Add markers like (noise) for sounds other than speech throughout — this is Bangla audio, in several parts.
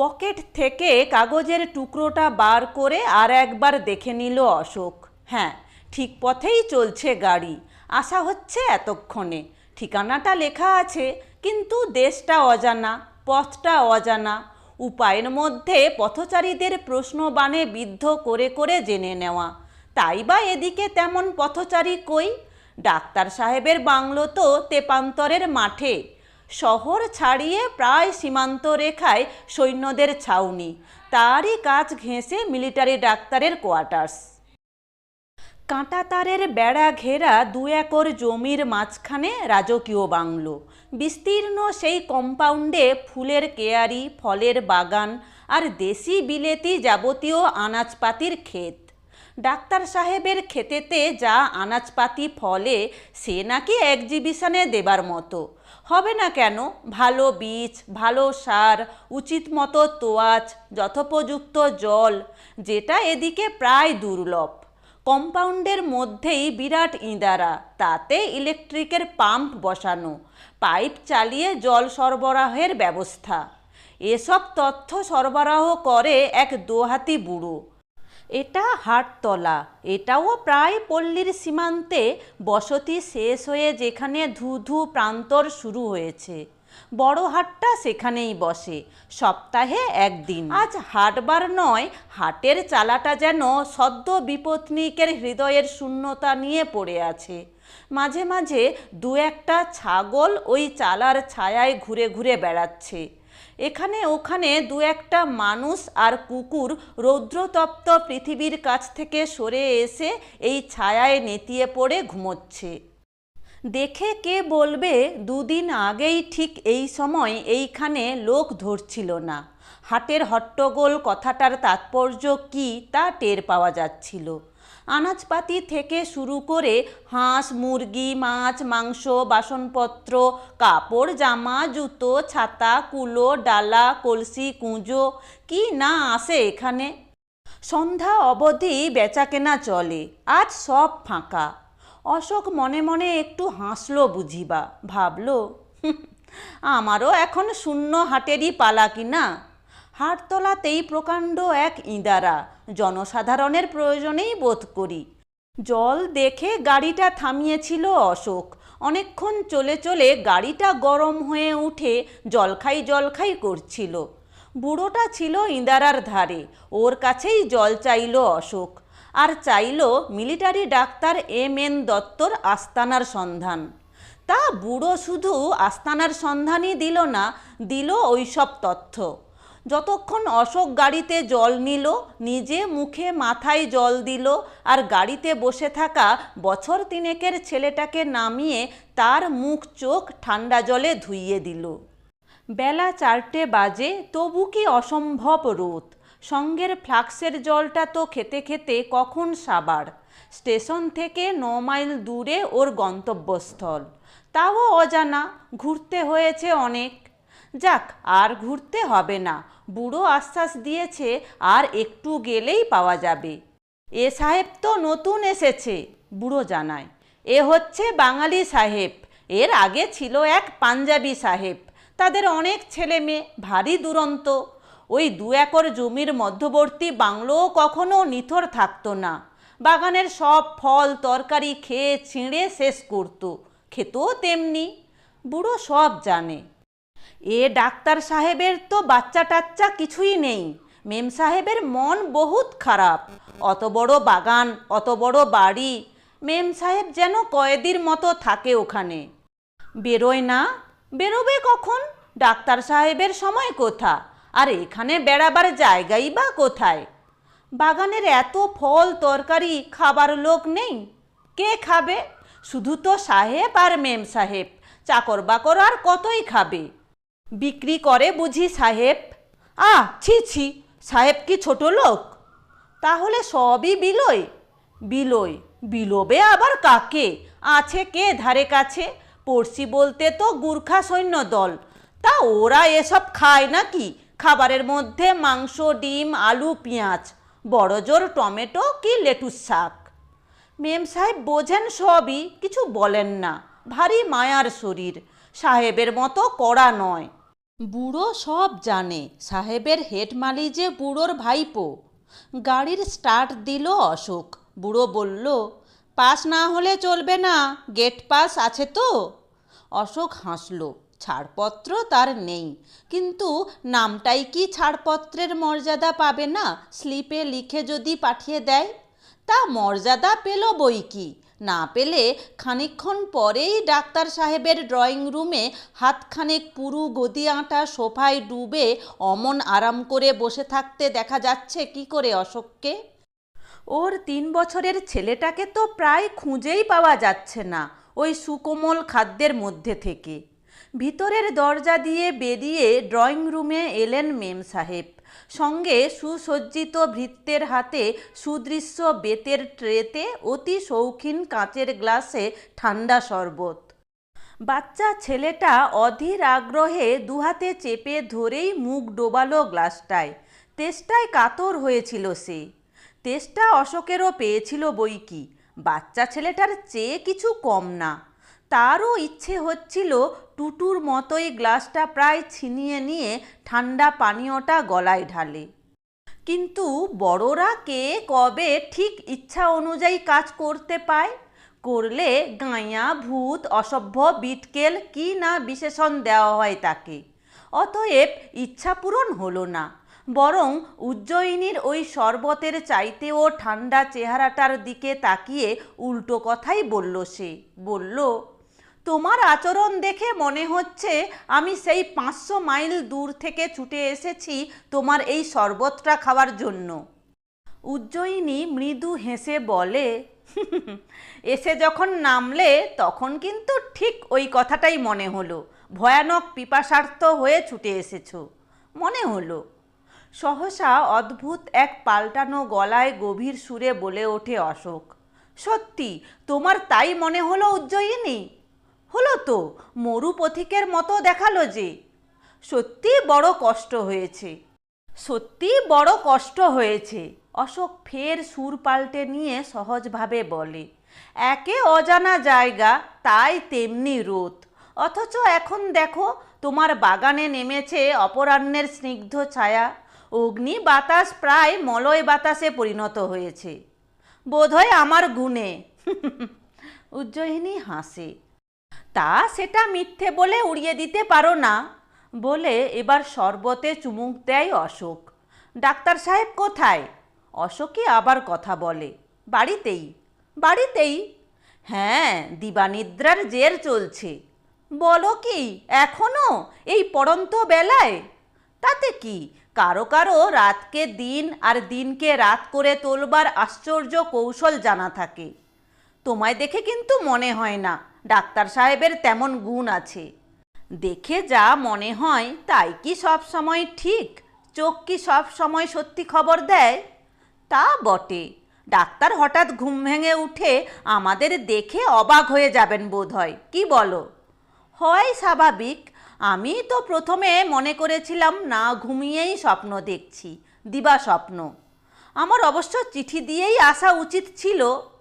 পকেট থেকে কাগজের টুকরোটা বার করে আর একবার দেখে নিল অশোক। হ্যাঁ ঠিক পথেই চলছে গাড়ি। আশা হচ্ছে এতক্ষণে। ঠিকানাটা লেখা আছে, কিন্তু দেশটা অজানা, পথটা অজানা। উপায়ের মধ্যে পথচারীদের প্রশ্নবাণে বিদ্ধ করে করে জেনে নেওয়া। তাই বা এদিকে তেমন পথচারী কই? ডাক্তার সাহেবের বাংলো তো তেপান্তরের মাঠে। শহর ছাড়িয়ে প্রায় সীমান্ত রেখায় সৈন্যদের ছাউনি। তারই কাজ ঘেঁষে মিলিটারি ডাক্তারের কোয়ার্টার্স। কাঁটাতারের বেড়া ঘেরা দু একর জমির মাঝখানে রাজকীয় বাংলো। বিস্তীর্ণ সেই কম্পাউন্ডে ফুলের কেয়ারি, ফলের বাগান আর দেশি বিলেতি যাবতীয় আনাজপাতির ক্ষেত। ডাক্তার সাহেবের ক্ষেতেতে যা আনাজপাতি ফলে, সে নাকি এক্সিবিশনে দেবার মতো। হবে না কেন? ভালো বীজ, ভালো সার, উচিত মতো তোয়াজ যথোপযুক্ত জল, যেটা এদিকে প্রায় দুর্লভ। কম্পাউন্ডের মধ্যেই বিরাট ইঁদারা, তাতে ইলেকট্রিকের পাম্প বসানো, পাইপ চালিয়ে জল সরবরাহের ব্যবস্থা। এসব তথ্য সরবরাহ করে এক দোহাতি বুড়ো। এটা হাটতলা। এটাও প্রায় পল্লীর সীমান্তে বসতি শেষ হয়ে যেখানে ধু ধু প্রান্তর শুরু হয়েছে। বড় হাটটা সেখানেই বসে, সপ্তাহে একদিন। আজ হাটবার নয়, হাটের চালাটা যেন সদ্য বিপত্নিকের হৃদয়ের শূন্যতা নিয়ে পড়ে আছে। মাঝে মাঝে দু একটা ছাগল ওই চালার ছায়ায় ঘুরে ঘুরে বেড়াচ্ছে। এখানে, ওখানে দু একটা মানুষ আর কুকুর রৌদ্রতপ্ত পৃথিবীর কাছ থেকে সরে এসে এই ছায়ায় নেতিয়ে পড়ে ঘুমোচ্ছে। দেখে কে বলবে, দুদিন আগেই ঠিক এই সময় এইখানে লোক ধরছিল না। হাটের হট্টগোল কথাটার তাৎপর্য কি তা টের পাওয়া যাচ্ছিল। আনাজপাতি থেকে শুরু করে হাঁস, মুরগি, মাছ, মাংস, বাসনপত্র, কাপড়, জামা, জুতো, ছাতা, কুলো, ডালা, কলসি, কুঁজো, কি না আসে এখানে? সন্ধ্যা অবধি বেচাকেনা চলে, আজ সব ফাঁকা। অশোক মনে মনে একটু হাসলো বুঝিবা, ভাবল আমারও এখন শূন্য হাটেরই পালা কিনা? হাটতলাতেই প্রকাণ্ড এক ইঁদারা জনসাধারণের প্রয়োজনেই বোধ করি। জল দেখে গাড়িটা থামিয়েছিল অশোক। অনেকক্ষণ চলে চলে গাড়িটা গরম হয়ে উঠে জলখাই জলখাই করছিল। বুড়োটা ছিল ইঁদারার ধারে। ওর কাছেই জল চাইল অশোক। আর চাইল মিলিটারি ডাক্তার এম এন দত্তর আস্তানার সন্ধান। তা বুড়ো শুধু আস্তানার সন্ধানই দিল না, দিল ওইসব তথ্য। যতক্ষণ অশোক গাড়িতে জল নিল, নিজে মুখে মাথায় জল দিল আর গাড়িতে বসে থাকা বছর তিনেকের ছেলেটাকে নামিয়ে তার মুখ চোখ ঠান্ডা জলে ধুইয়ে দিল। বেলা চারটে বাজে, তবু কি অসম্ভব রোদ? সঙ্গের ফ্লাক্সের জলটা তো খেতে খেতে কখন সাবার? স্টেশন থেকে ন মাইল দূরে ওর গন্তব্যস্থল। তাও অজানা, ঘুরতে হয়েছে অনেক। যাক, আর ঘুরতে হবে না। বুড়ো আশ্বাস দিয়েছে, আর একটু গেলেই পাওয়া যাবে। এ সাহেব তো নতুন এসেছে, বুড়ো জানায়। এ হচ্ছে বাঙালি সাহেব। এর আগে ছিল এক পাঞ্জাবি সাহেব। তাদের অনেক ছেলে মেয়ে, ভারী দুরন্ত। ওই দু একর জমির মধ্যবর্তী বাংলোও কখনো নিথর থাকতো না। বাগানের সব ফল, তরকারি, খেয়ে ছিঁড়ে শেষ করতো। খেতেও তেমনি। বুড়ো সব জানে। এ ডাক্তার সাহেবের তো বাচ্চা টাচ্চা কিছুই নেই। মেম সাহেবের মন বহুত খারাপ। অত বড় বাগান, অত বড় বাড়ি, মেম সাহেব যেন কয়েদির মতো থাকে ওখানে। বেরোয় না? বেরোবে কখন? ডাক্তার সাহেবের সময় কোথা? আর এখানে বেড়াবার জায়গাই বা কোথায়? বাগানের এত ফল, তরকারি, খাবার লোক নেই। কে খাবে? শুধু তো সাহেব আর মেম সাহেব। চাকর বাকর আর কতই খাবে? বিক্রি করে বুঝি সাহেব? আ, ছি ছি, সাহেব কি ছোট লোক? তাহলে সবই বিলোয়। বিলোয়, বিলোবে আবার কাকে? আছে কে ধারে কাছে? পড়শি বলতে তো গুর্খা সৈন্য দল তা ওরা এসব খায় নাকি? খাবারের মধ্যে মাংস, ডিম, আলু, পেঁয়াজ বড় জোর টমেটো কি লেটুস শাক? মেম সাহেব বোঝেন সবই, কিছু বলেন না। ভারী মায়ার শরীর। সাহেবের মতো কড়া নয়। বুড়ো সব জানে, সাহেবের হেড মালি যে বুড়োর ভাইপো। গাড়ির স্টার্ট দিল অশোক। বুড়ো বলল, পাস না হলে চলবে না, গেট পাস আছে তো? অশোক হাসল, ছাড়পত্র তার নেই। কিন্তু নামটাই কি ছাড়পত্রের মর্যাদা পাবে না? স্লিপে লিখে যদি পাঠিয়ে দেয়, তা মর্যাদা পেল বই কি? না পেলে খানিকক্ষণ পরেই ডাক্তার সাহেবের ড্রয়িং রুমে হাতখানেক পুরু গদি আঁটা সোফায় ডুবে অমন আরাম করে বসে থাকতে দেখা যাচ্ছে কি করে অশোককে? ওর তিন বছরের ছেলেটাকে তো প্রায় খুঁজেই পাওয়া যাচ্ছে না ওই সুকোমল খাদ্যের মধ্যে থেকে। ভিতরের দরজা দিয়ে বেরিয়ে ড্রয়িং রুমে এলেন মেম সাহেব। সঙ্গে সুসজ্জিত ভৃত্যের হাতে সুদৃশ্য বেতের ট্রেতে অতি শৌখিন কাঁচের গ্লাসে ঠান্ডা শরবত। বাচ্চা ছেলেটা অধীর আগ্রহে দুহাতে চেপে ধরেই মুখ ডোবালো গ্লাসটায়। তেষ্টায় কাতর হয়েছিল সে। তেষ্টা অশোকেরও পেয়েছিল বই কি বাচ্চা ছেলেটার চেয়ে কিছু কম না। তারও ইচ্ছে হচ্ছিল টুটুর মতোই গ্লাসটা প্রায় ছিনিয়ে নিয়ে ঠান্ডা পানীয়টা গলায় ঢালে। কিন্তু বড়রা কে কবে ঠিক ইচ্ছা অনুযায়ী কাজ করতে পায়? করলে গাঁয়া, ভূত, অসভ্য, বিটকেল কি না বিশেষণ দেওয়া হয় তাকে? অতএব ইচ্ছা পূরণ হলো না, বরং উজ্জয়িনীর ওই শরবতের চাইতেও ঠান্ডা চেহারাটার দিকে তাকিয়ে উল্টো কথাই বলল সে। বলল তোমার আচরণ দেখে মনে হচ্ছে আমি সেই পাঁচশো মাইল দূর থেকে ছুটে এসেছি তোমার এই শরবতটা খাওয়ার জন্য। উজ্জয়িনী মৃদু হেসে বলে, এসে যখন নামলে তখন কিন্তু ঠিক ওই কথাটাই মনে হলো। ভয়ানক পিপাসার্থ হয়ে ছুটে এসেছ। মনে হলো। সহসা অদ্ভুত এক পাল্টানো গলায় গভীর সুরে বলে ওঠে অশোক, সত্যি, তোমার তাই মনে হলো উজ্জয়িনী? হলো তো, মরু পথিকের মতো দেখাল যে। সত্যি বড় কষ্ট হয়েছে। সত্যি বড় কষ্ট হয়েছে, অশোক ফের সুর পাল্টে নিয়ে সহজভাবে বলে। একে অজানা জায়গা, তাই তেমনি রোদ। অথচ এখন দেখো, তোমার বাগানে নেমেছে অপরাহ্নের স্নিগ্ধ ছায়া। অগ্নি বাতাস প্রায় মলয় বাতাসে পরিণত হয়েছে। বোধহয় আমার গুণে। (laughs) উজ্জয়িনী হাসে। তা সেটা মিথ্যে বলে উড়িয়ে দিতে পারো না। বলে এবার শরবতে চুমুক দেয় অশোক। ডাক্তার সাহেব কোথায়? অশোকই আবার কথা বলে। বাড়িতেই। বাড়িতেই। হ্যাঁ দিবানিদ্রার জের চলছে। বলো কি, এখনও? এই পড়ন্ত বেলায়? তাতে কি? কারও কারও রাতকে দিন আর দিনকে রাত করে তোলবার আশ্চর্য কৌশল জানা থাকে। তোমায় দেখে কিন্তু মনে হয় না। ডাক্তার সাহেবের তেমন গুণ আছে। দেখে যা মনে হয় তাই কি সব সময় ঠিক? চোখ কি সব সময় সত্যি খবর দেয়? তা বটে। ডাক্তার হঠাৎ ঘুম ভেঙে উঠে আমাদের দেখে অবাক হয়ে যাবেন বোধ হয়। কি বলো? হয় স্বাভাবিক। আমি তো প্রথমে মনে করেছিলাম না ঘুমিয়েই স্বপ্ন দেখছি, দিবা স্বপ্ন। আমার অবশ্য চিঠি দিয়েই আসা উচিত ছিল,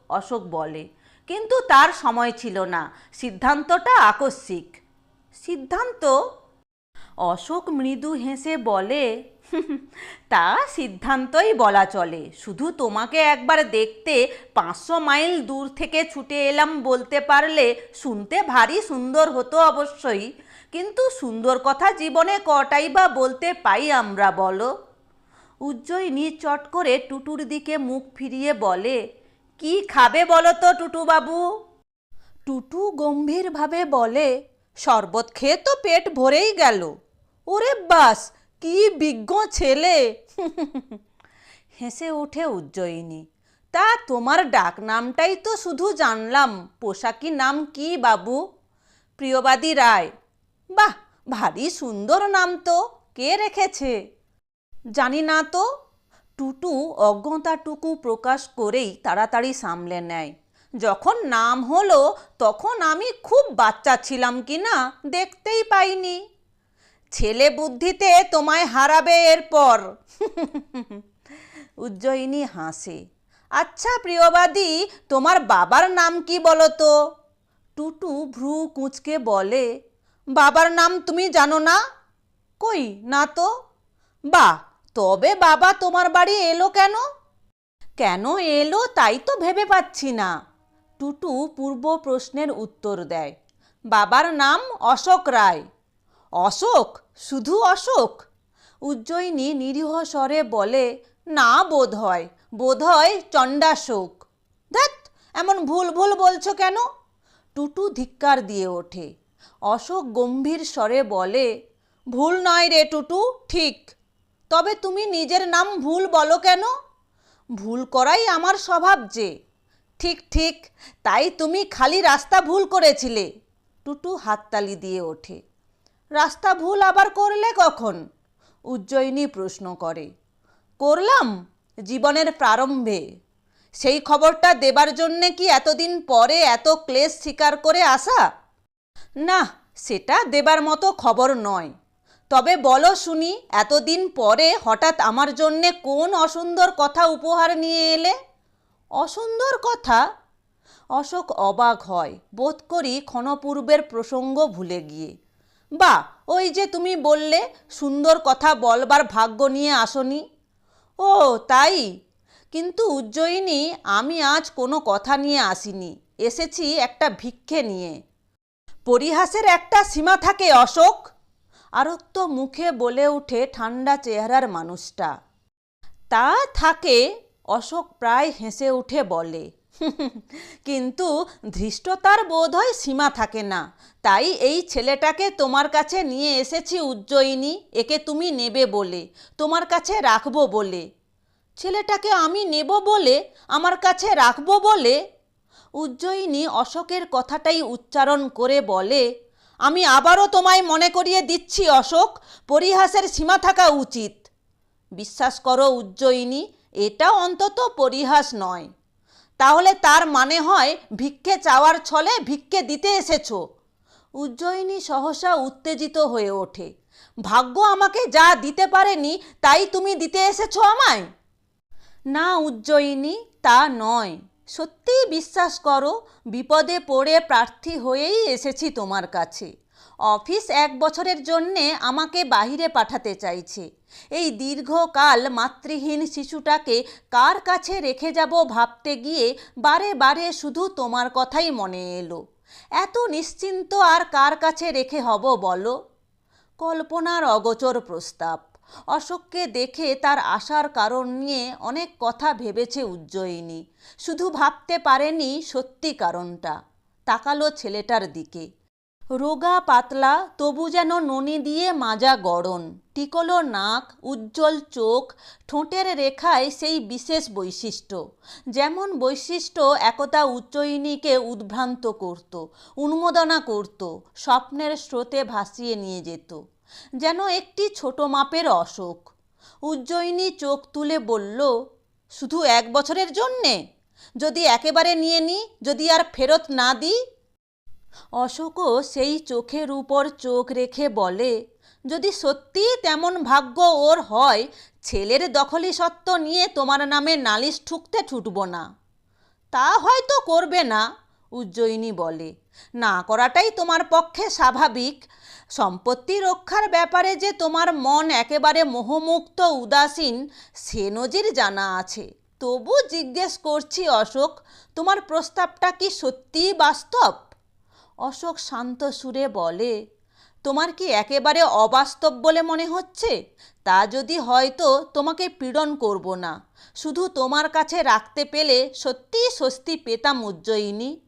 অশোক বলে। কিন্তু তার সময় ছিল না। সিদ্ধান্তটা আকস্মিক। সিদ্ধান্ত? অশোক মৃদু হেসে বলে, তা সিদ্ধান্তই বলা চলে। শুধু তোমাকে একবার দেখতে পাঁচশো মাইল দূর থেকে ছুটে এলাম বলতে পারলে শুনতে ভারী সুন্দর হতো অবশ্যই। কিন্তু সুন্দর কথা জীবনে কটাই বা বলতে পাই আমরা বলো? উজ্জয়িনী চট করে টুটুর দিকে মুখ ফিরিয়ে বলে কি খাবে বলো তো টুটুবাবু টুটু গম্ভীরভাবে বলে, শরবত খেয়ে তো পেট ভরেই গেল। ওরে বাস, কি বিজ্ঞ ছেলে! (laughs) হেসে ওঠে উজ্জয়িনী। তা তোমার ডাক নামটাই তো শুধু জানলাম। পোশাকি নাম কি বাবু? প্রিয়বাদী রায়। বাহ, ভারী সুন্দর নাম তো। কে রেখেছে? জানি না তো। টুটু অজ্ঞতাটুকু প্রকাশ করেই তাড়াতাড়ি সামলে নেয়। যখন নাম হলো, তখন আমি খুব বাচ্চা ছিলাম কি না দেখতেই পাইনি। ছেলে বুদ্ধিতে তোমায় হারাবে এরপর। উজ্জয়িনী হাসে। আচ্ছা প্রিয়বাদী, তোমার বাবার নাম কি বলো তো টুটু ভ্রু কুঁচকে বলে, বাবার নাম তুমি জানো না? কই? না তো? বা তবে বাবা তোমার বাড়ি এলো কেন? কেন এলো তাই তো ভেবে পাচ্ছি না। টুটু পূর্ব প্রশ্নের উত্তর দেয়। বাবার নাম অশোক রায়। অশোক? শুধু অশোক? উজ্জয়িনী নিরীহ স্বরে বলে, না, বোধ হয়। বোধ হয় চণ্ডাশোক। ধ্যাত এমন ভুল ভুল বলছো কেন? টুটু ধিক্কার দিয়ে ওঠে। অশোক গম্ভীর স্বরে বলে, ভুল নয় রে টুটু, ঠিক। তবে তুমি নিজের নাম ভুল বলো কেন? ভুল করাই আমার স্বভাব যে। ঠিক ঠিক, তাই তুমি খালি রাস্তা ভুল করেছিলে। টুটু হাততালি দিয়ে ওঠে। রাস্তা ভুল আবার করলে কখন? উজ্জয়িনী প্রশ্ন করে। করলাম জীবনের প্রারম্ভে। সেই খবরটা দেবার জন্যে কি এতদিন পরে এত ক্লেশ স্বীকার করে আসা? না, সেটা দেবার মতো খবর নয়। তবে বলো শুনি, এতদিন পরে হঠাৎ আমার জন্যে কোন অসুন্দর কথা উপহার নিয়ে এলে? অসুন্দর কথা? অশোক অবাক হয়, বোধ করি ক্ষণপূর্বের প্রসঙ্গ ভুলে গিয়ে। বা, ওই যে তুমি বললে, সুন্দর কথা বলবার ভাগ্য নিয়ে আসনি? ও, তাই? কিন্তু উজ্জয়িনী, আমি আজ কোনো কথা নিয়ে আসিনি, এসেছি একটা ভিক্ষে নিয়ে। পরিহাসের একটা সীমা থাকে অশোক। আরক্ত মুখে বলে ওঠে ঠান্ডা চেহারার মানুষটা। তা থাকে, অশোক প্রায় হেসে উঠে বলে। (laughs) কিন্তু ধৃষ্টতার বোধ হয় সীমা থাকে না। তাই এই ছেলেটাকে তোমার কাছে নিয়ে এসেছি উজ্জয়িনী, একে তুমি নেবে বলে, তোমার কাছে রাখব বলে। ছেলেটাকে আমি নেব বলে, আমার কাছে রাখব বলে? উজ্জয়িনী অশোকের কথাটাই উচ্চারণ করে বলে আমি আবারও তোমায় মনে করিয়ে দিচ্ছি, অশোক। পরিহাসের সীমা থাকা উচিত। বিশ্বাস করো, উজ্জয়িনী, এটা অন্তত পরিহাস নয়। তাহলে তার মানে হয় ভিক্ষে চাওয়ার ছলে ভিক্ষে দিতে এসেছ। উজ্জয়িনী সহসা উত্তেজিত হয়ে ওঠে। ভাগ্য আমাকে যা দিতে পারেনি, তাই তুমি দিতে এসেছ আমায়? না উজ্জয়িনী, তা নয়। সত্যিই বিশ্বাস করো, বিপদে পড়ে প্রার্থী হয়েই এসেছি তোমার কাছে। অফিস এক বছরের জন্যে আমাকে বাহিরে পাঠাতে চাইছে। এই দীর্ঘকাল মাতৃহীন শিশুটাকে কার কাছে রেখে যাব ভাবতে গিয়ে বারে বারে শুধু তোমার কথাই মনে এলো। এত নিশ্চিন্ত আর কার কাছে রেখে হব বলো? কল্পনার অগোচর প্রস্তাব। অশোককে দেখে তার আসার কারণ নিয়ে অনেক কথা ভেবেছে উজ্জয়িনী। শুধু ভাবতে পারেনি সত্যি কারণটা। তাকালো ছেলেটার দিকে। রোগা, পাতলা, তবু যেন ননি দিয়ে মাজা গড়ন। টিকলো নাক, উজ্জ্বল চোখ, ঠোঁটের রেখায় সেই বিশেষ বৈশিষ্ট্য। যেমন বৈশিষ্ট্য একতা উজ্জয়িনীকে উদ্ভ্রান্ত করত, উন্মোদনা করত, স্বপ্নের স্রোতে ভাসিয়ে নিয়ে যেত। যেন একটি ছোট মাপের অশোক। উজ্জয়িনী চোখ তুলে বলল, শুধু এক বছরের জন্যে? যদি একেবারে নিয়ে নিই যদি আর ফেরত না দিই অশোকও সেই চোখের উপর চোখ রেখে বলে, যদি সত্যি তেমন ভাগ্য ওর হয়, ছেলের দখলি সত্ত্ব নিয়ে তোমার নামে নালিশ ঠুকতে ছুটব না। তা হয়তো করবে না, উজ্জয়িনী বলে। না করাটাই তোমার পক্ষে স্বাভাবিক সম্পত্তি রক্ষার ব্যাপারে যে তোমার মন একেবারে মোহমুক্ত, উদাসীন, সে নজির জানা আছে। তবু জিজ্ঞেস করছি, অশোক, তোমার প্রস্তাবটা কি সত্যিই বাস্তব? অশোক শান্ত সুরে বলে, তোমার কি একেবারে অবাস্তব বলে মনে হচ্ছে? তা যদি হয়তো তোমাকে পীড়ন করব না। শুধু তোমার কাছে রাখতে পেলে সত্যিই স্বস্তি পেতাম উজ্জয়িনী।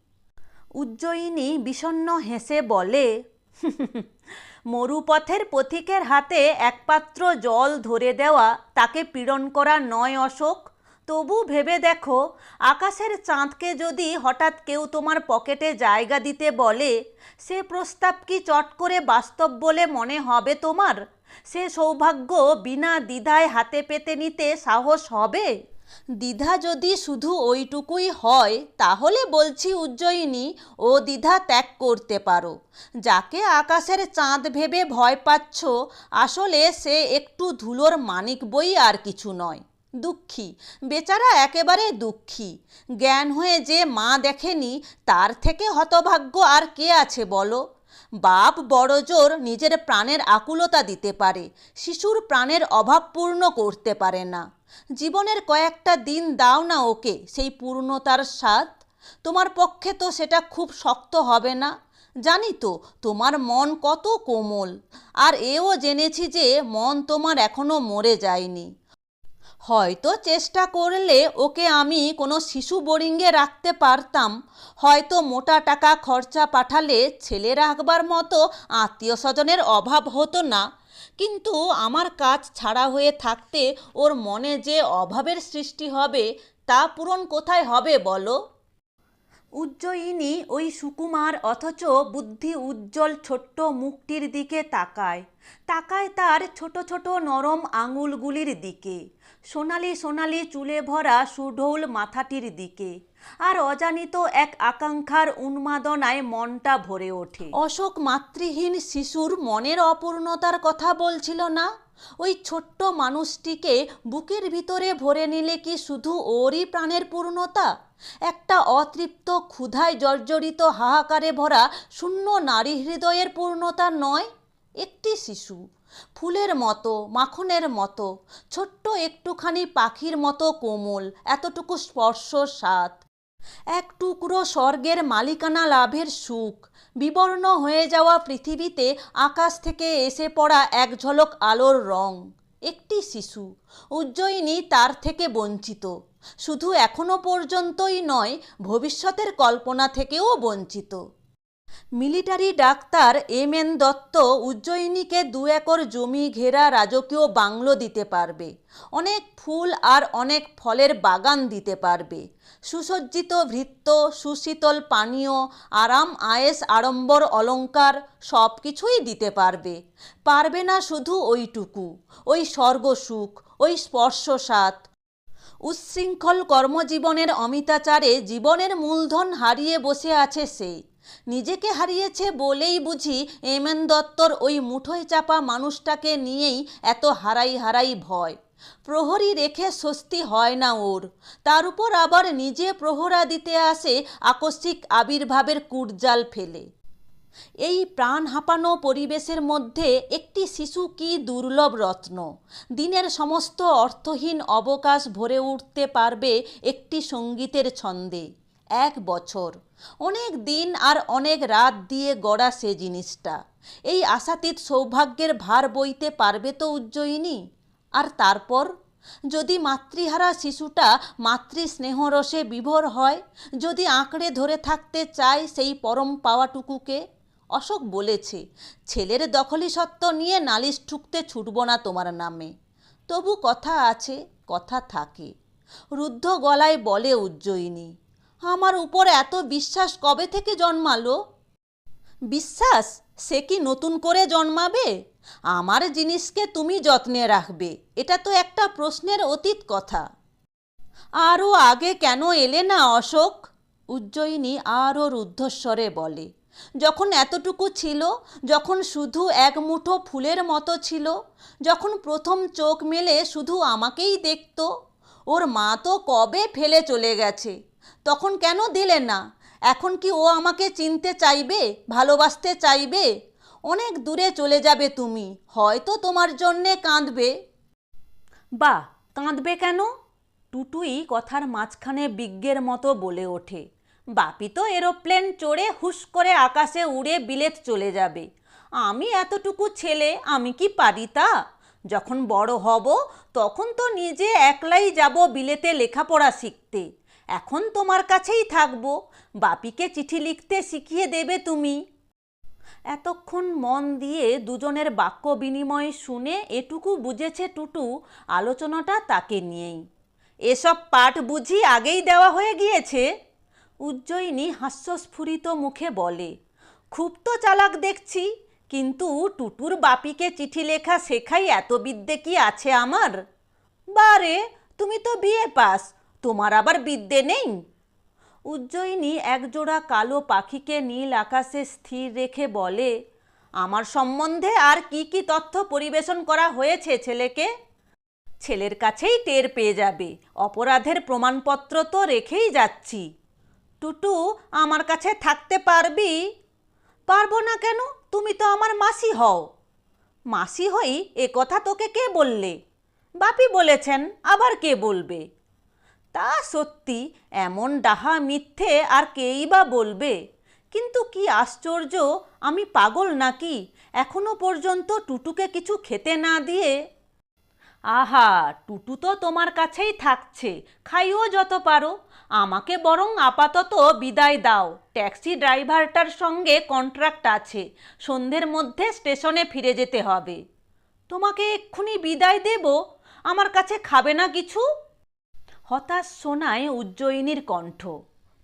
উজ্জয়িনী বিষণ্ণ হেসে বলে (laughs) মরুপথের পথিকের হাতে একপাত্র জল ধরে দেওয়া, তাকে পীড়ন করা নয় অশোক। তবু ভেবে দেখো, আকাশের চাঁদকে যদি হঠাৎ কেউ তোমার পকেটে জায়গা দিতে বলে, সে প্রস্তাব কি চট করে বাস্তব বলে মনে হবে তোমার? সে সৌভাগ্য বিনা দ্বিধায় হাতে পেতে নিতে সাহস হবে? দ্বিধা যদি শুধু ওইটুকুই হয়, তাহলে বলছি উজ্জয়িনী, ও দ্বিধা ত্যাগ করতে পারো। যাকে আকাশের চাঁদ ভেবে ভয় পাচ্ছ, আসলে সে একটু ধুলোর মানিক বই আর কিছু নয়। দুঃখী, বেচারা একেবারে দুঃখী। জ্ঞান হয়ে যে মা দেখেনি, তার থেকে হতভাগ্য আর কে আছে বলো? বাপ বড় জোর নিজের প্রাণের আকুলতা দিতে পারে, শিশুর প্রাণের অভাব পূর্ণ করতে পারে না। জীবনের কয়েকটা দিন দাও না ওকে, সেই পূর্ণতার স্বাদ। তোমার পক্ষে তো সেটা খুব শক্ত হবে না। জানি তো, তোমার মন কত কোমল। আর এও জেনেছি যে মন তোমার এখনও মরে যায়নি। হয়তো চেষ্টা করলে ওকে আমি কোনো শিশু বোরিংয়ে রাখতে পারতাম। হয়তো মোটা টাকা খরচা পাঠালে ছেলে রাখবার মতো আত্মীয় স্বজনের অভাব হতো না। কিন্তু আমার কাজ ছাড়া হয়ে থাকতে ওর মনে যে অভাবের সৃষ্টি হবে, তা পূরণ কোথায় হবে বলো? উজ্জয়িনী ওই সুকুমার অথচ বুদ্ধি উজ্জ্বল ছোট্ট মুখটির দিকে তাকায়। তাকায় তার ছোট ছোট নরম আঙুলগুলির দিকে। সোনালি সোনালি চুলে ভরা সুঢৌল মাথাটির দিকে। আর অজানিত এক আকাঙ্ক্ষার উন্মাদনায় মনটা ভরে ওঠে। অশোক মাতৃহীন শিশুর মনের অপূর্ণতার কথা বলছিল না? ওই ছোট্ট মানুষটিকে বুকের ভিতরে ভরে নিলে কি শুধু ওরই প্রাণের পূর্ণতা? একটা অতৃপ্ত, ক্ষুধায় জর্জরিত, হাহাকারে ভরা, শূন্য নারী হৃদয়ের পূর্ণতা নয়, একটি শিশু। ফুলের মতো, মাখনের মতো, ছোট্ট একটুখানি পাখির মতো কোমল, এতটুকু স্পর্শ স্বাদ। এক টুকরো স্বর্গের মালিকানা লাভের সুখ, বিবর্ণ হয়ে যাওয়া পৃথিবীতে আকাশ থেকে এসে পড়া এক ঝলক আলোর রং। একটি শিশু, উজ্জয়িনী তার থেকে বঞ্চিত। শুধু এখনও পর্যন্তই নয়, ভবিষ্যতের কল্পনা থেকেও বঞ্চিত। Military doctor M N Dutta উজ্জয়িনীকে দু একর জমি ঘেরা রাজকীয় বাংলো দিতে পারবে। অনেক ফুল আর অনেক ফলের বাগান দিতে পারবে। সুসজ্জিত ভৃত্য, সুশীতল পানীয়, আরাম, আয়েস, আড়ম্বর অলংকার সব কিছুই দিতে পারবে। পারবে না শুধু ওইটুকু, ওই স্বর্গসুখ ওই স্পর্শসাত উচ্ছৃঙ্খল কর্মজীবনের অমিতাচারে জীবনের মূলধন হারিয়ে বসে আছে সে নিজেকে হারিয়েছে বলেই বুঝি এম এন দত্তর ওই মুঠোয় চাপা মানুষটাকে নিয়েই এত হারাই হারাই ভয়। প্রহরী রেখে স্বস্তি হয় না ওর। তার উপর আবার নিজে প্রহরা দিতে আসে আকস্মিক আবির্ভাবের কুটজাল ফেলে। এই প্রাণ হাঁপানো পরিবেশের মধ্যে একটি শিশু কি দুর্লভ রত্ন? দিনের সমস্ত অর্থহীন অবকাশ ভরে উঠতে পারবে একটি সঙ্গীতের ছন্দে। এক বছর। অনেক দিন আর অনেক রাত দিয়ে গড়া সে জিনিসটা। এই আশাতীত সৌভাগ্যের ভার বইতে পারবে তো উজ্জয়িনী? আর তারপর? যদি মাতৃহারা শিশুটা মাতৃ স্নেহরসে বিভোর হয়, যদি আঁকড়ে ধরে থাকতে চায় সেই পরম পাওয়াটুকুকে? অশোক বলেছে, ছেলের দখলি সত্ত্ব নিয়ে নালিশ ঠুকতে ছুটব না তোমার নামে। তবু কথা আছে, কথা থাকে। রুদ্ধ গলায় বলে উজ্জয়িনী আমার উপর এত বিশ্বাস কবে থেকে জন্মালো? বিশ্বাস? সে কি নতুন করে জন্মাবে? আমার জিনিসকে তুমি যত্নে রাখবে, এটা তো একটা প্রশ্নের অতীত কথা। আরও আগে কেন এলে না অশোক? উজ্জয়িনী আরও রুদ্ধস্বরে বলে, যখন এতটুকু ছিল, যখন শুধু এক মুঠো ফুলের মতো ছিল, যখন প্রথম চোখ মেলে শুধু আমাকেই দেখত, ওর মা তো কবে ফেলে চলে গেছে? তখন কেন দিলে না? এখন কি ও আমাকে চিনতে চাইবে, ভালোবাসতে চাইবে? অনেক দূরে চলে যাবে তুমি, হয়তো তোমার জন্যে কাঁদবে। বা কাঁদবে কেন? টুটুই কথার মাঝখানে বিজ্ঞের মতো বলে ওঠে। বাপি তো এরোপ্লেন চড়ে হুশ করে আকাশে উড়ে বিলেত চলে যাবে। আমি এতটুকু ছেলে, আমি কি পারি তা? যখন বড় হব, তখন তো নিজে একলাই যাব বিলেতে লেখাপড়া শিখতে। এখন তোমার কাছেই থাকব। বাপিকে চিঠি লিখতে শিখিয়ে দেবে তুমি। এতক্ষণ মন দিয়ে দুজনের বাক্য বিনিময় শুনে এটুকু বুঝেছে টুটু আলোচনাটা তাকে নিয়েই। এসব পাঠ বুঝি আগেই দেওয়া হয়ে গিয়েছে। উজ্জয়িনী হাস্যস্ফুরিত মুখে বলে, খুব তো চালাক দেখছি, কিন্তু টুটুর বাপিকে চিঠি লেখা শেখাই এত বিদ্যে কি আছে আমার? বারে, তুমি তো বিয়ে পাস তোমার আবার বিদ্যে নেই? উজ্জয়িনী একজোড়া কালো পাখিকে নীল আকাশে স্থির রেখে বলে, আমার সম্বন্ধে আর কি কি তথ্য পরিবেশন করা হয়েছে ছেলেকে? ছেলের কাছেই টের পেয়ে যাবে। অপরাধের প্রমাণপত্র তো রেখেই যাচ্ছি। টুটু, আমার কাছে থাকতে পারবি? পারব না কেন? তুমি তো আমার মাসি হও। মাসি হই? এ কথা তোকে কে বললে? বাপি বলেছেন, আবার কে বলবে? তা সত্যি এমন ডাহা মিথ্যে আর কেই বা বলবে? কিন্তু কি আশ্চর্য, আমি পাগল নাকি? এখনও পর্যন্ত টুটুকে কিছু খেতে না দিয়ে? আহা, টুটু তো তোমার কাছেই থাকছে, খাইও যত পারো। আমাকে বরং আপাতত বিদায় দাও। ট্যাক্সি ড্রাইভারটার সঙ্গে কন্ট্রাক্ট আছে, সন্ধ্যের মধ্যে স্টেশনে ফিরে যেতে হবে। তোমাকে এক্ষুনি বিদায় দেব? আমার কাছে খাবে না কিছু? হতাশ শোনায় উজ্জয়িনীর কণ্ঠ।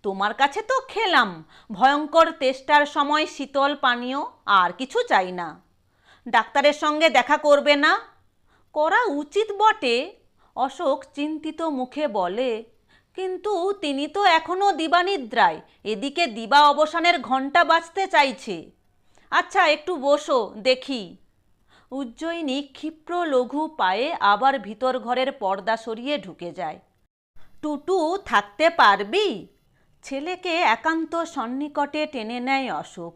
তোমার কাছে তো খেলাম, ভয়ঙ্কর তেষ্টার সময় শীতল পানীয়, আর কিছু চাই না। ডাক্তারের সঙ্গে দেখা করবে না? করা উচিত বটে, অশোক চিন্তিত মুখে বলে। কিন্তু তিনি তো এখনও দিবানিদ্রায়, এদিকে দিবা অবসানের ঘণ্টা বাজতে চাইছে। আচ্ছা একটু বসো, দেখি। উজ্জয়িনী ক্ষিপ্র লঘু পায়ে আবার ভিতর ঘরের পর্দা সরিয়ে ঢুকে যায়। টুটু থাকতে পারবি? ছেলেকে একান্ত সন্নিকটে টেনে নেয় অশোক।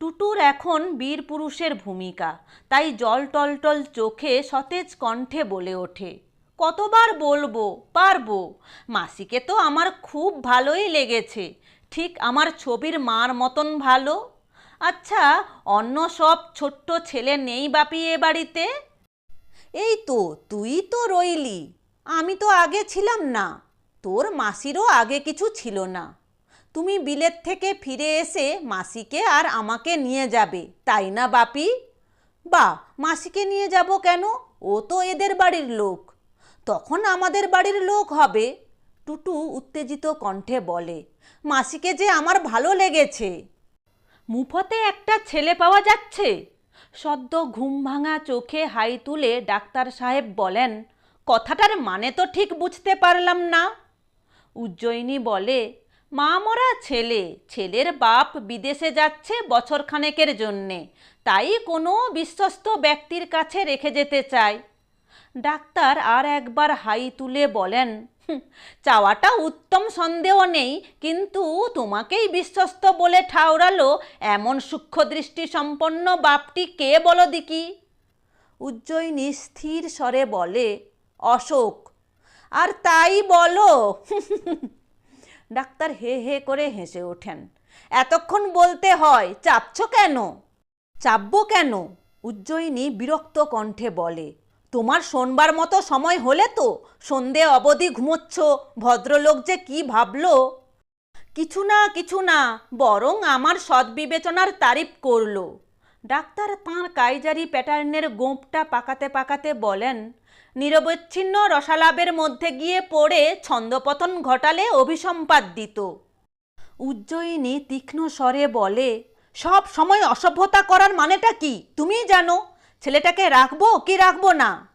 টুটুর এখন বীর পুরুষের ভূমিকা, তাই জল টলটল চোখে সতেজ কণ্ঠে বলে ওঠে, কতবার বলব, পারব? মাসিকে তো আমার খুব ভালোই লেগেছে, ঠিক আমার ছবির মার মতন ভালো? আচ্ছা অন্য সব ছোট্ট ছেলে নেই বাপি এ বাড়িতে? এই তো, তুই তো রইলি, আমি তো আগে ছিলাম না। তোর মাসিরও আগে কিছু ছিল না। তুমি বিলেত থেকে ফিরে এসে মাসিকে আর আমাকে নিয়ে যাবে, তাই না বাপি? বা মাসিকে নিয়ে যাব কেন? ও তো এদের বাড়ির লোক। তখন আমাদের বাড়ির লোক হবে, টুটু উত্তেজিত কণ্ঠে বলে। মাসিকে যে আমার ভালো লেগেছে। মুফতে একটা ছেলে পাওয়া যাচ্ছে। সদ্য ঘুম ভাঙা চোখে হাই তুলে ডাক্তার সাহেব বলেন, কথাটার মানে তো ঠিক বুঝতে পারলাম না। উজ্জয়িনী বলে, মা মরা ছেলে, ছেলের বাপ বিদেশে যাচ্ছে বছরখানেকের জন্যে। তাই কোনো বিশ্বস্ত ব্যক্তির কাছে রেখে যেতে চায় ডাক্তার আর একবার হাই তুলে বলেন চাওয়াটা উত্তম সন্দেহ নেই, কিন্তু তোমাকেই বিশ্বস্ত বলে ঠাউরালো এমন সূক্ষ্মদৃষ্টি সম্পন্ন বাপটি কে বলো দিকি উজ্জয়িনী স্থির স্বরে বলে, অশোক আর তাই বলো। ডাক্তার হে হে করে হেসে ওঠেন। এতক্ষণ বলতে হয়, চাপছো কেন? চাপবো কেন? উজ্জয়িনী বিরক্ত কণ্ঠে বলে, তোমার শোনবার মতো সময় হলে তো সন্ধে অবধি ঘুমোচ্ছ, ভদ্রলোক যে কি ভাবলো? কিছু না কিছু না, বরং আমার সদ্বিবেচনার তারিফ করল। ডাক্তার তাঁর কাইজারি প্যাটার্নের গোঁপটা পাকাতে পাকাতে বলেন নিরবচ্ছিন্ন রসালাপের মধ্যে গিয়ে পড়ে ছন্দপতন ঘটালে অভিসম্পাদ দিত। উজ্জয়িনী তীক্ষ্ণ স্বরে বলে, সব সময় অসভ্যতা করার মানেটা কি? তুমি জানো, ছেলেটাকে রাখব কি রাখব না?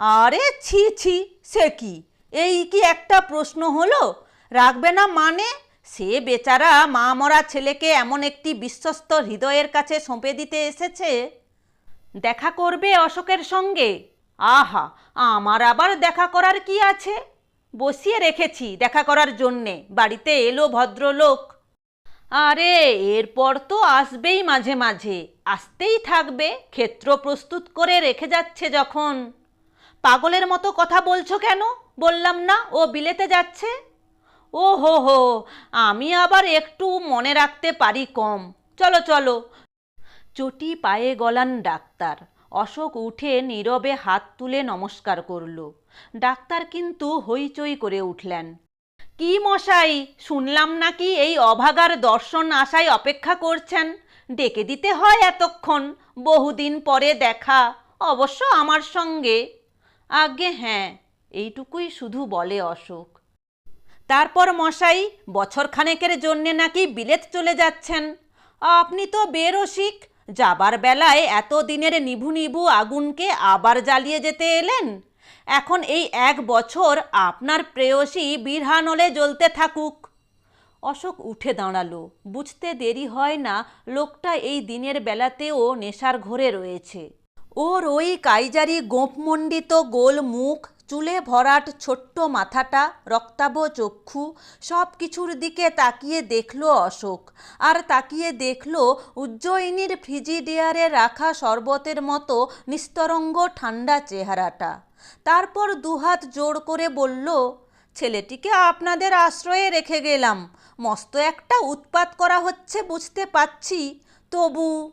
আরে ছি ছি, সে কি? এই কি একটা প্রশ্ন হলো? রাখবে না মানে? সে বেচারা মা মরা ছেলেকে এমন একটি বিশ্বস্ত হৃদয়ের কাছে সঁপে দিতে এসেছে। দেখা করবে অশোকের সঙ্গে? আহা, আমার আবার দেখা করার কি আছে? বসিয়ে রেখেছি দেখা করার জন্যে, বাড়িতে এলো ভদ্রলোক। আরে, এরপর তো আসবেই মাঝে মাঝে, আসতেই থাকবে, ক্ষেত্র প্রস্তুত করে রেখে যাচ্ছে যখন। পাগলের মতো কথা বলছো কেন? বললাম না, ও বিলেতে যাচ্ছে? ও হো হো, আমি আবার একটু মনে রাখতে পারি কম। চলো চলো। চটি পায়ে গলান ডাক্তার। অশোক উঠে নীরবে হাত তুলে নমস্কার করল। ডাক্তার কিন্তু হইচই করে উঠলেন। কি মশাই, শুনলাম নাকি এই অভাগার দর্শন আশায় অপেক্ষা করছেন? ডেকে দিতে হয় এতক্ষণ, বহুদিন পরে দেখা, অবশ্য আমার সঙ্গে। আগে হ্যাঁ এইটুকুই শুধু বলে অশোক। তারপর মশাই, বছরখানেকের জন্যে নাকি বিলেত চলে যাচ্ছেন? আপনি তো বেরসিক যাবার বেলায় এত দিনের নিভু নিভু আগুনকে আবার জ্বালিয়ে যেতে এলেন? এখন এই এক বছর আপনার প্রেয়সী বিরহানলে জ্বলতে থাকুক। অশোক উঠে দাঁড়াল। বুঝতে দেরি হয় না, লোকটা এই দিনের বেলাতেও নেশার ঘোরে রয়েছে। ওর ওই কাইজারি গোপমণ্ডিত গোল মুখ চুলে ভরাট ছোট্ট মাথাটা রক্তাভ চক্ষু সব কিছুর দিকে তাকিয়ে দেখল অশোক। আর তাকিয়ে দেখল উজ্জয়িনীর ফ্রিজিডিয়ারে রাখা শরবতের মতো নিস্তরঙ্গ ঠান্ডা চেহারাটা। তারপর দুহাত জোর করে বলল, ছেলেটিকে আপনাদের আশ্রয়ে রেখে গেলাম। মস্ত একটা উৎপাত করা হচ্ছে বুঝতে পাচ্ছি। তবু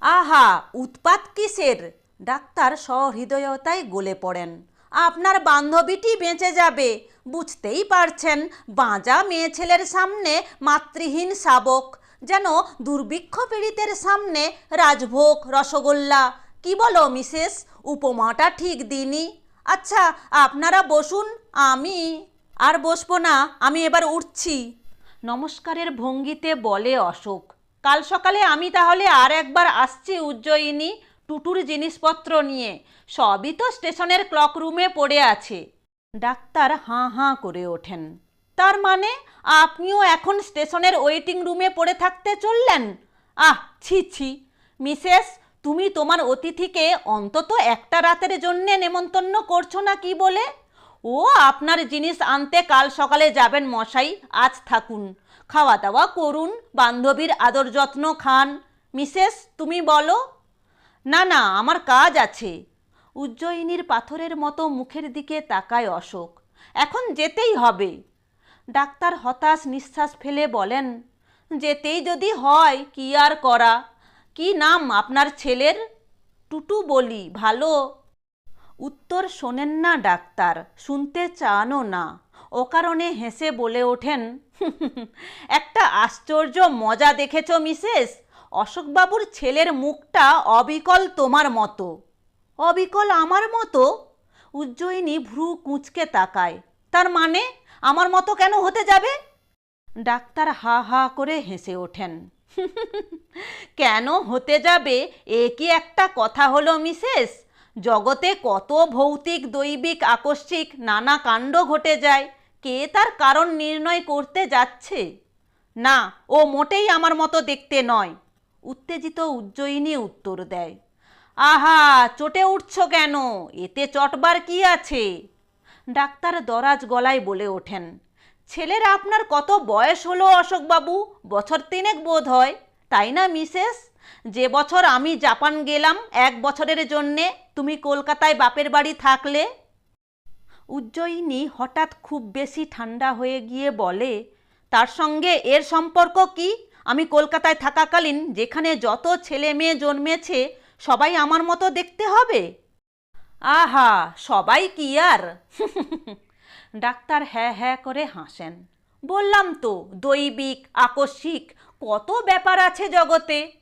আহা, উৎপাত কিসের? ডাক্তার সহৃদয়তায় গলে পড়েন। আপনার বান্ধবীটি বেঁচে যাবে। বুঝতেই পারছেন, বাঁজা মেয়ে ছেলের সামনে মাতৃহীন শাবক, যেন দুর্ভিক্ষ পীড়িতের সামনে রাজভোগ, রসগোল্লা। কি বলো, মিসেস? উপমাটা ঠিক দিনই আচ্ছা আপনারা বসুন, আমি আর বসবো না, আমি এবার উঠছি। নমস্কারের ভঙ্গিতে বলে অশোক, কাল সকালে আমি তাহলে আর একবার আসছি উজ্জয়িনী টুটুর জিনিসপত্র নিয়ে। সবই তো স্টেশনের ক্লক রুমে পড়ে আছে। ডাক্তার হাঁ হাঁ করে ওঠেন। তার মানে আপনিও এখন স্টেশনের ওয়েটিং রুমে পড়ে থাকতে চললেন? আহ, ছি ছি। মিসেস, তুমি তোমার অতিথিকে অন্তত একটা রাতের জন্যে নেমন্তন্ন করছ না কি বলে? ও, আপনার জিনিস আনতে কাল সকালে যাবেন মশাই, আজ থাকুন। খাওয়া দাওয়া করুন, বান্ধবীর আদর যত্ন খান। মিসেস, তুমি বলো না না, আমার কাজ আছে। উজ্জয়িনীর পাথরের মতো মুখের দিকে তাকায় অশোক। এখন যেতেই হবে। ডাক্তার হতাশ নিঃশ্বাস ফেলে বলেন, যেতেই যদি হয়, কি আর করা? কি নাম আপনার ছেলের? টুটু বলি, ভালো। উত্তর শোনেন না ডাক্তার, শুনতে চানও না। অকারণে হেসে বলে ওঠেন একটা আশ্চর্য মজা দেখেছ, মিসেস। অশোকবাবুর ছেলের মুখটা অবিকল তোমার মতো। অবিকল আমার মতো? উজ্জয়িনী ভ্রু কুঁচকে তাকায়। তার মানে আমার মতো কেন হতে যাবে? ডাক্তার হা হা করে হেসে ওঠেন। (laughs) কেন হতে যাবে? এ কি একটা কথা হলো, মিসেস? জগতে কত ভৌতিক, দৈবিক, আকস্মিক নানা কাণ্ড ঘটে যায়। কে তার কারণ নির্ণয় করতে যাচ্ছে? না, ও মোটেই আমার মতো দেখতে নয়। উত্তেজিত উজ্জয়িনী উত্তর দেয়, আহা, চটে উঠছ কেন? এতে চটবার কি আছে? ডাক্তার দরাজ গলায় বলে ওঠেন, ছেলের আপনার কত বয়স হলো অশোকবাবু? বছর তিনেক বোধ হয়, তাই না, মিসেস? যে বছর আমি জাপান গেলাম, এক বছরের জন্যে তুমি কলকাতায় বাপের বাড়ি থাকলে? উজ্জয়িনী হঠাৎ খুব বেশি ঠান্ডা হয়ে গিয়ে বলে, তার সঙ্গে এর সম্পর্ক কি? আমি কলকাতায় থাকাকালীন যেখানে যত ছেলে মেয়ে জন্মেছে, সবাই আমার মতো দেখতে হবে? আহা, সবাই কি আর? (laughs) ডাক্তার হ্যাঁ হ্যাঁ করে হাসেন। বললাম তো, দৈবিক, আকস্মিক, কত ব্যাপার আছে জগতে?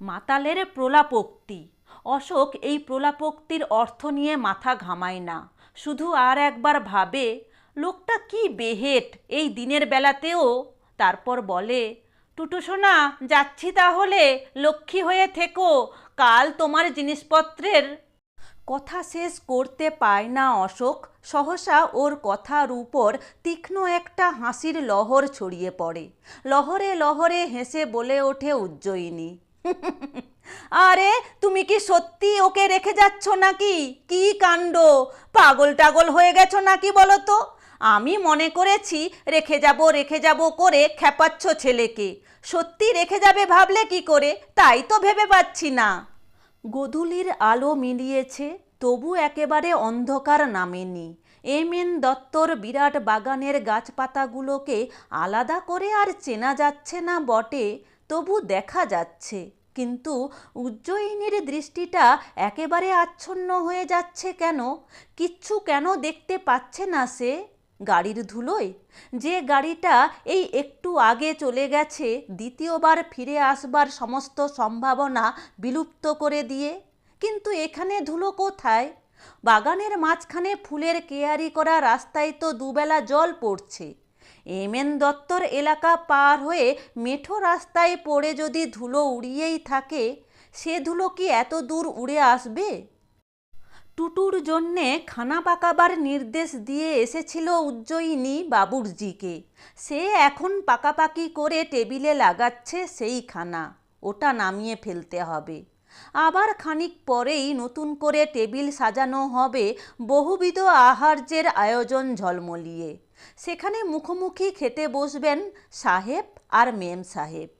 মাতালের প্রলাপোক্তি। অশোক এই প্রলাপোক্তির অর্থ নিয়ে মাথা ঘামায় না। শুধু আর একবার ভাবে, লোকটা কি বেহেট এই দিনের বেলাতেও? তারপর বলে টুটু সোনা, যাচ্ছি তাহলে। লক্ষ্মী হয়ে থেকো, কাল তোমার জিনিসপত্রের। কথা শেষ করতে পায় না অশোক। সহসা ওর কথার উপর তীক্ষ্ণ একটা হাসির লহর ছড়িয়ে পড়ে। লহরে লহরে হেসে বলে ওঠে উজ্জয়িনী। আরে, তুমি কি সত্যি ওকে রেখে যাচ্ছ নাকি? কি কাণ্ড? পাগল টাগল হয়ে গেছো নাকি বলো তো? আমি মনে করেছি রেখে যাব রেখে যাব করে খেপাচ্ছ ছেলেকে। সত্যি রেখে যাবে ভাবলে কি করে? তাই তো ভেবে পাচ্ছি না। গোধূলির আলো মিলিয়েছে, তবু একেবারে অন্ধকার নামেনি। এম এন দত্তর বিরাট বাগানের গাছপাতাগুলোকে আলাদা করে আর চেনা যাচ্ছে না বটে, তবু দেখা যাচ্ছে। কিন্তু উজ্জয়িনীর দৃষ্টিটা একেবারে আচ্ছন্ন হয়ে যাচ্ছে কেন? কিচ্ছু কেন দেখতে পাচ্ছে না সে? গাড়ির ধুলোয়। যে গাড়িটা এই একটু আগে চলে গেছে, দ্বিতীয়বার ফিরে আসবার সমস্ত সম্ভাবনা বিলুপ্ত করে দিয়ে। কিন্তু এখানে ধুলো কোথায়? বাগানের মাঝখানে ফুলের কেয়ারি করা রাস্তায় তো দুবেলা জল পড়ছে। এম এন দত্তর এলাকা পার হয়ে মেঠো রাস্তায় পড়ে যদি ধুলো উড়িয়েই থাকে, সে ধুলো কি এত দূর উড়ে আসবে? টুটুর জন্যে খানা পাকাবার নির্দেশ দিয়ে এসেছিল উজ্জয়িনী বাবুরজিকে। সে এখন পাকাপাকি করে টেবিলে লাগাচ্ছে সেই খানা, ওটা নামিয়ে ফেলতে হবে। আবার খানিক পরেই নতুন করে টেবিল সাজানো হবে বহুবিধ আহার্যের আয়োজন ঝলমলিয়ে। সেখানে মুখোমুখি খেতে বসবেন সাহেব আর মেম সাহেব।